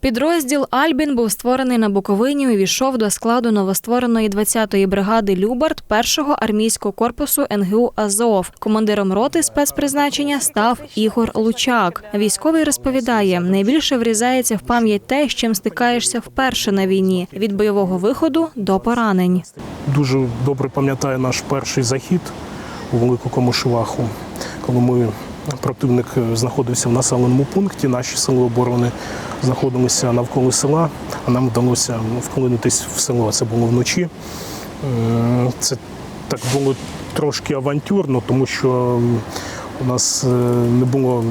Підрозділ Альбін був створений на Буковині. і Увійшов до складу новоствореної 20-ї бригади Любард першого армійського корпусу НГУ Азов. Командиром роти спецпризначення став Ігор Лучак. Військовий розповідає, найбільше врізається в пам'ять те, з чим стикаєшся вперше на війні від бойового виходу до поранень. Дуже добре пам'ятаю наш перший захід у Велику Комишуваху, коли ми противник знаходився в населеному пункті. Наші сили оборони знаходилися навколо села, а нам вдалося вклинитись в село. Це було вночі. Е, Це так було трошки авантюрно, тому що у нас е, не було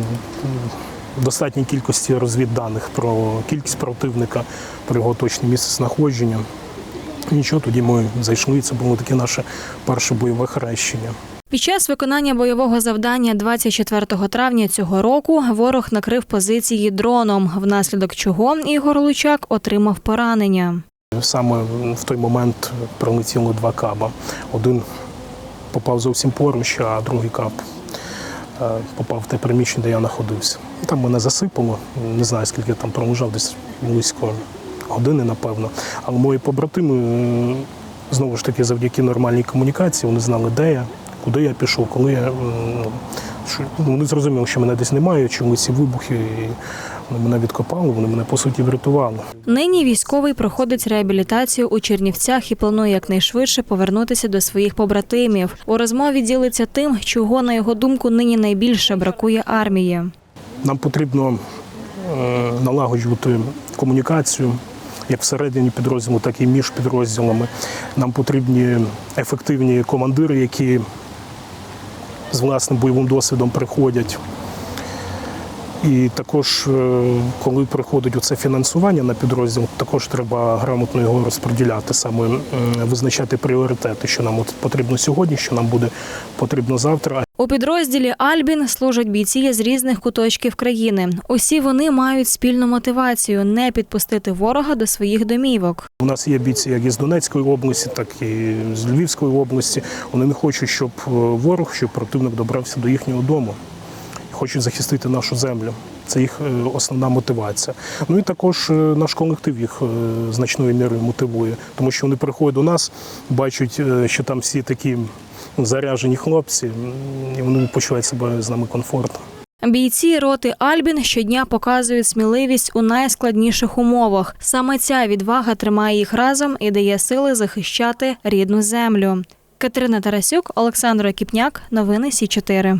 достатньої кількості розвідданих про кількість противника, про його точне місце знаходження. Нічого, тоді ми зайшли, і це було таке наше перше бойове хрещення. Під час виконання бойового завдання 24 травня цього року ворог накрив позиції дроном, внаслідок чого Ігор Лучак отримав поранення. Саме в той момент прилетіло два каба. Один попав зовсім поруч, а другий кап е, попав в те приміщення, де я знаходився. Там мене засипало, не знаю, скільки я там пролежав, десь близько години, напевно. Але мої побратими, е, знову ж таки, завдяки нормальній комунікації, вони знали, де я, куди я пішов, коли я. що- ну, Вони зрозуміли, що мене десь немає, чому ці вибухи, і вони мене відкопали, вони мене по суті врятували. Нині військовий проходить реабілітацію у Чернівцях і планує якнайшвидше повернутися до своїх побратимів. У розмові ділиться тим, чого на його думку нині найбільше бракує армії. Нам потрібно е, налагоджувати комунікацію як всередині підрозділу, так і між підрозділами. Нам потрібні ефективні командири, які з власним бойовим досвідом приходять. І також, е, коли приходить оце фінансування на підрозділ, також треба грамотно його розподіляти, саме визначати пріоритети, що нам потрібно сьогодні, що нам буде потрібно завтра. У підрозділі Альбін служать бійці з різних куточків країни. Усі вони мають спільну мотивацію не підпустити ворога до своїх домівок. У нас є бійці як із Донецької області, так і з Львівської області. Вони не хочуть, щоб е, ворог, щоб противник добрався до їхнього дому. Хочуть захистити нашу землю. Це їх е, основна мотивація. Ну і також е, наш колектив їх е, значною мірою мотивує, тому що вони приходять до нас, бачать, що там всі такі заряжені хлопці, і вони почувають себе з нами комфортно. Бійці роти Альбін щодня показують сміливість у найскладніших умовах. Саме ця відвага тримає їх разом і дає сили захищати рідну землю. Катерина Тарасюк, Олександр Кіпняк, новини Сі 4